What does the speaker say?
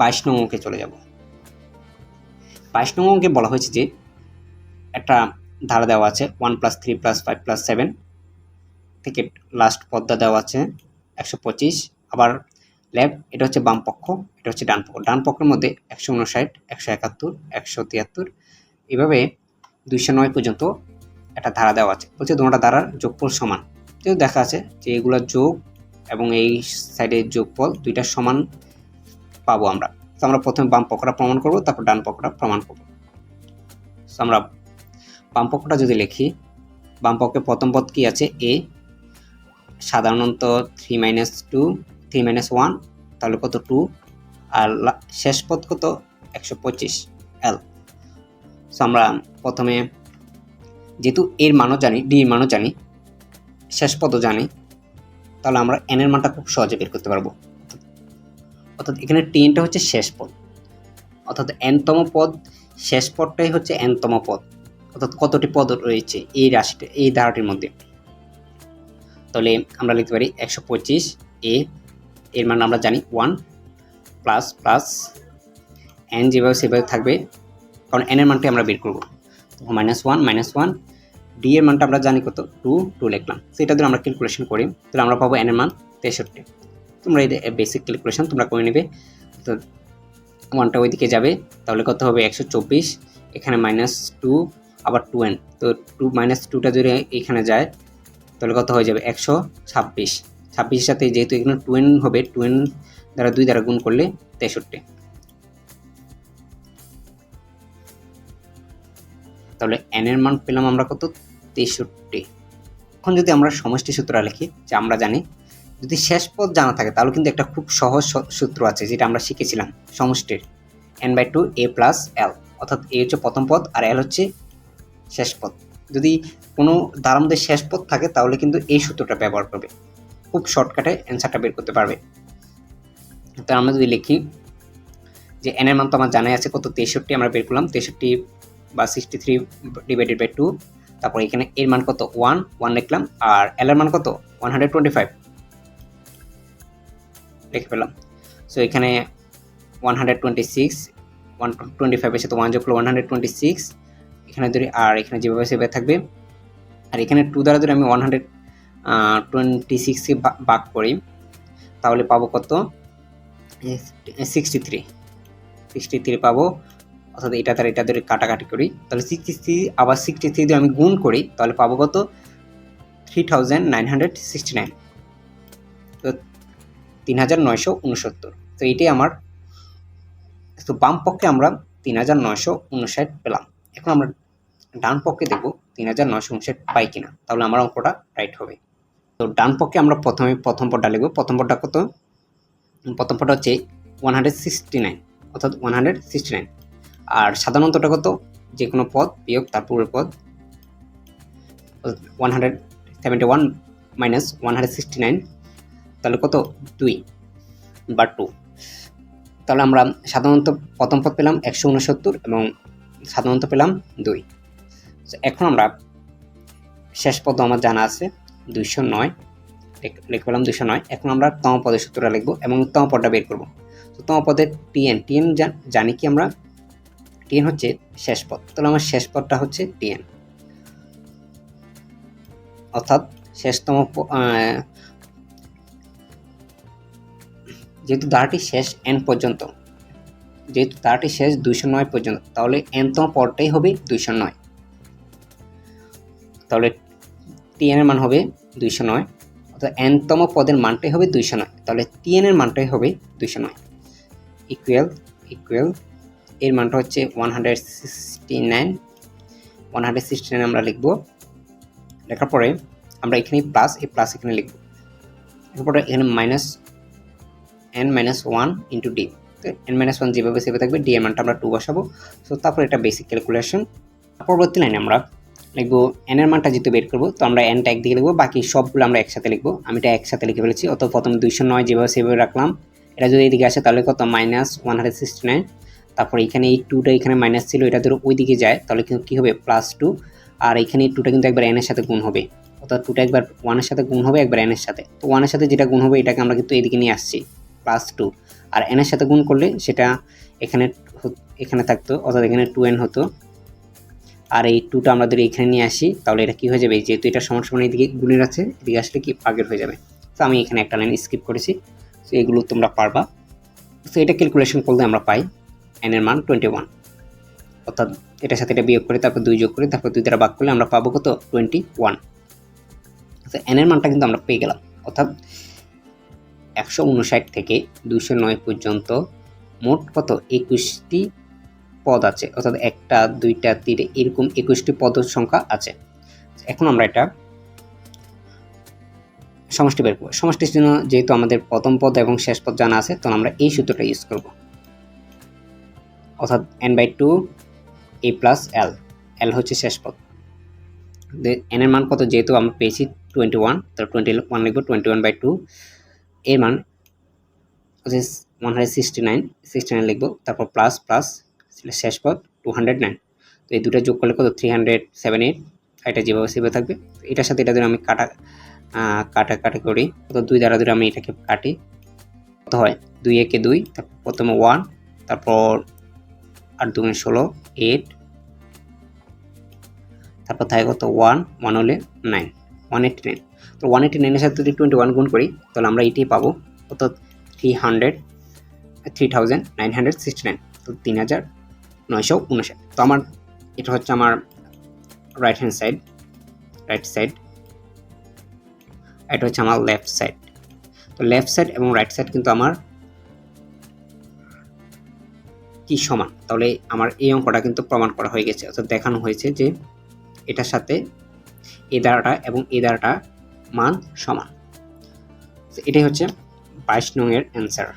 বাইশ নং অঙ্কে চলে যাব। বাইশ নং অঙ্কে বলা হয়েছে যে, একটা ধারা দেওয়া আছে one plus three plus five plus seven থেকে লাস্ট পদ্মা দেওয়া আছে, একশো পঁচিশ। আবার ল্যাব এটা হচ্ছে বাম পক্ষ, এটা হচ্ছে ডান পক্ষ। ডান পক্ষের মধ্যে একশো উনষাট একশো একাত্তর, একশো তিয়াত্তর। এভাবে দুইশো নয় পর্যন্ত একটা ধারা দেওয়া আছে। বলছে দুটা ধারার যোগফল সমান। যেহেতু দেখা আছে যে এগুলোর যোগ এবং এই সাইডের যোগফল দুইটা সমান পাবো আমরা। তো আমরা প্রথমে বাম পক্ষটা প্রমাণ করব, তারপর ডান পক্ষটা প্রমাণ করব। আমরা বাম পক্ষটা যদি লিখি, বাম পক্ষে প্রথম পদ কি আছে? এ সাধারণত three minus two three minus one তাহলে কত? টু আর শেষ পদ কত? একশো পঁচিশ এল সো আমরা প্রথমে যেহেতু এর মানও জানি ডি এর মানও জানি, শেষ পদও জানি, তাহলে আমরা এন এর মানটা খুব সহজে বের করতে পারব। অর্থাৎ এখানে টেনটা হচ্ছে শেষ পদ। অর্থাৎ এনতম পদ, শেষ পদটাই হচ্ছে এনতম পদ। অর্থাৎ কতটি পদ রয়েছে এই রাশিটা এই ধারাটির মধ্যে? তাহলে আমরা লিখতে পারি একশো পঁচিশ এ, এর মান আমরা জানি ওয়ান প্লাস প্লাস এন যেভাবে সেভাবে থাকবে, কারণ এন এর মানটি আমরা বের করব। Minus one minus one d এর মানটা আমরা জানি কত? টু টু লিখলাম। সেটা ধরে আমরা ক্যালকুলেশন করি। তাহলে আমরা পাবো এন এর মান তেষট্টি। তোমরা এই বেসিক ক্যালকুলেশন তোমরা করে নেবে। তো ওয়ানটা ওইদিকে যাবে, তাহলে কত হবে? একশো চব্বিশ, এখানে মাইনাস টু আবার টু এন তো টু মাইনাস টুটা যদি এখানে যায়, তাহলে কত হয়ে যাবে? একশো ছাব্বিশ। ছাব্বিশের সাথে যেহেতু এখানে টু এন হবে টু এন দ্বারা দুই দ্বারা গুণ করলে তেষট্টি। তাহলে এন এর মান পেলাম আমরা কত? তেষট্টি। এখন যদি আমরা সমষ্টি সূত্র লিখি, যে আমরা জানি যদি শেষ পদ জানা থাকে, তাহলে কিন্তু একটা খুব সহজ সূত্র আছে যেটা আমরা শিখেছিলাম সমষ্টির। N by two a plus l অর্থাৎ এ হচ্ছে প্রথম পদ আর এল হচ্ছে শেষ পদ যদি কোনো দ্বারার মধ্যে শেষ পদ থাকে, তাহলে কিন্তু এই সূত্রটা ব্যবহার করবে। খুব শর্টকাটে অ্যান্সারটা বের করতে পারবে। তো আমরা যদি লিখি যে এন এর মান তো আমার জানাই আছে কত? তেষট্টি আমরা বের করলাম। তেষট্টি বা sixty three divided by two তারপর এখানে এর মান কত? ওয়ান ওয়ান লিখলাম। আর এল এর মান কত? ওয়ান হান্ড্রেড টোয়েন্টি ফাইভ লিখে পেলাম সো এখানে one hundred twenty six one twenty ফাইভের সাথে ওয়ান যোগ ওয়ান হান্ড্রেড টোয়েন্টি সিক্স এখানে ধরি আর এখানে যেভাবে সেভাবে থাকবে। আর এখানে টু দ্বারা যদি আমি ওয়ান হান্ড্রেড টোয়েন্টি সিক্সকে বাক করি, তাহলে পাবো কত? সিক্সটি থ্রি সিক্সটি থ্রি পাবো, অর্থাৎ এটা তার এটা ধরে কাটাকাটি করি। তাহলে সিক্সটি থ্রি আবার সিক্সটি থ্রি যদি আমি গুণ করি, তাহলে পাবো কত? Three thousand nine hundred sixty nine তো তিন হাজার নয়শো উনসত্তর। তো এটাই আমার, তো বাম পক্ষে আমরা তিন হাজার নয়শো উনষাট পেলাম। এখন আমরা ডান পক্ষে দেখব তিন হাজার নয়শো উনষাট পাই কিনা। তাহলে আমার অঙ্কটা রাইট হবে। তো ডান পক্ষে আমরা প্রথমে প্রথম পদটা লিখব। প্রথম পদটা কত? প্রথম পদটা হচ্ছে ওয়ান হান্ড্রেড সিক্সটি নাইন অর্থাৎ ওয়ান হান্ড্রেড সিক্সটি নাইন আর সাধারণতটা কত? যে কোনো পদ বিয়োগ তার পূর্বের পদ one hundred seventy one minus one hundred sixty nine তাহলে কত? দুই বা টু তাহলে আমরা সাধারণত প্রথম পদ পেলাম একশো উনসত্তর এবং সাধারণত পেলাম দুই। এখন আমরা শেষ পদ আমার জানা আছে, দুইশো নয়। লিখে পেলাম দুইশো নয়। এখন আমরা তম পদের সূত্রটা লিখব এবং তম পদটা বের করব। তো তম পদের টিএন টিএন জানি কি আমরা? টিএন হচ্ছে শেষ পদ। তাহলে আমার শেষ পদটা হচ্ছে টিএন অর্থাৎ শেষতম যেহেতু ধারাটি শেষ এন পর্যন্ত, যেহেতু ধারাটি শেষ দুইশো নয় পর্যন্ত, তাহলে এনতম পদটাই হবে দুইশো নয়। তাহলে টিএন এর মান হবে দুইশো নয়, অর্থাৎ এনতম পদের মানটাই হবে দুইশো নয়। তাহলে টিএন এর মানটাই হবে দুইশো নয়। ইকুয়াল ইকুয়াল এর মানটা হচ্ছে one hundred sixty nine one hundred sixty nine আমরা লিখব। লেখার পরে আমরা এখানে প্লাস এই প্লাস এখানে লিখব। এরপরে এখানে minus n minus one into d n minus one যেভাবে সেভাবে থাকবে ডি এর মানটা আমরা টু বসাবো। সো তারপর এটা বেসিক ক্যালকুলেশন পরবর্তী লাইনে আমরা লিখব এন এর মানটা যেহেতু বের করব, তো আমরা এনটা একদিকে লিখব, বাকি সবগুলো আমরা একসাথে লিখব। আমি এটা একসাথে লিখে ফেলেছি অত প্রথমে দুইশো নয় যেভাবে সেভাবে রাখলাম, এটা যদি এদিকে আসে তাহলে কত? Minus one hundred sixty nine তারপর এখানে এই টুটা এখানে মাইনাস ছিল, এটা ধরো ওই দিকে যায়, তাহলে কিন্তু কী হবে? প্লাস টু আর এখানে এই টুটা কিন্তু একবার এনের সাথে গুণ হবে। অর্থাৎ টুটা একবার ওয়ানের সাথে গুণ হবে, একবার এনের সাথে। তো ওয়ানের সাথে যেটা গুণ হবে, এটাকে আমরা কিন্তু এদিকে নিয়ে আসছি। প্লাস টু আর এনের সাথে গুণ করলে সেটা এখানে এখানে থাকতো, অর্থাৎ এখানে টু এন হতো। আর এই টুটা আমাদের এখানে নিয়ে আসি, তাহলে এটা কি হয়ে যাবে? যেহেতু এটা সমান সমান এদিকে গুণের আছে, এদিকে আসলে কি আগের হয়ে যাবে। তো আমি এখানে একটা লাইন স্কিপ করেছি। তো এগুলো তোমরা পারবা। তো এটা ক্যালকুলেশন করলে আমরা পাই এন এর মান টোয়েন্টি ওয়ান অর্থাৎ এটার সাথে এটা বিয়োগ করে, তারপর দুই যোগ করে, তারপর দুই দ্বারা ভাগ করলে আমরা পাবো কত? টোয়েন্টি ওয়ান তো এন এর মানটা কিন্তু আমরা পেয়ে গেলাম। অর্থাৎ একশো উনষাট থেকে দুশো নয় পর্যন্ত মোট কত? একুশটি পদ আছে। অর্থাৎ একটা, দুইটা, তিনটে, এরকম একুশটি পদ সংখ্যা আছে। এখন আমরা এটা সমষ্টি বের করব। সমষ্টির জন্য যেহেতু আমাদের প্রথম পদ এবং শেষ পদ জানা আছে, তখন আমরা এই সূত্রটা ইউজ করব। অর্থাৎ n by two a plus l l হচ্ছে শেষ পদ। এর মান কত? যেহেতু আমরা পেয়েছি টোয়েন্টি ওয়ান তো টোয়েন্টি ওয়ান লিখব টোয়েন্টি ওয়ান বাই টু এর মান one hundred sixty nine sixty nine লিখব, তারপর প্লাস প্লাস শেষ পদ টু হান্ড্রেড নাইন তো এই দুটো যোগ করলে কত? থ্রি হান্ড্রেড সেভেন এইট যেভাবে সেভাবে থাকবে। এটার সাথে এটা ধরে আমি কাটা কাটা কাটা করি। কত? দুই দ্বারা ধরে আমি এটাকে কাটি। কত হয়? দুই একে দুই, তারপর প্রথমে ওয়ান তারপর আট দুগুণে ষোলো এইট তারপর থাকে কত? ওয়ান ওয়ান হলে নাইন ওয়ান এইট নাইন তো ওয়ান এইটটি নাইনের সাথে যদি টোয়েন্টি ওয়ান গুণ করি, তাহলে আমরা এটাই পাবো অর্থাৎ three hundred three thousand nine hundred sixty nine তো তিন হাজার নয়শো উনষাট তো আমার, এটা হচ্ছে আমার right hand side right side এটা হচ্ছে আমার লেফট সাইড তো লেফট সাইড এবং রাইট সাইড কিন্তু আমার কি সমান? তাহলে আমার এই অঙ্কটা কিন্তু প্রমাণ করা হয়ে গেছে। অর্থাৎ দেখানো হয়েছে যে এটার সাথে এ দ্বারাটা এবং এ দ্বারাটা মান সমান। এটাই হচ্ছে বাইশ নং এর অ্যান্সার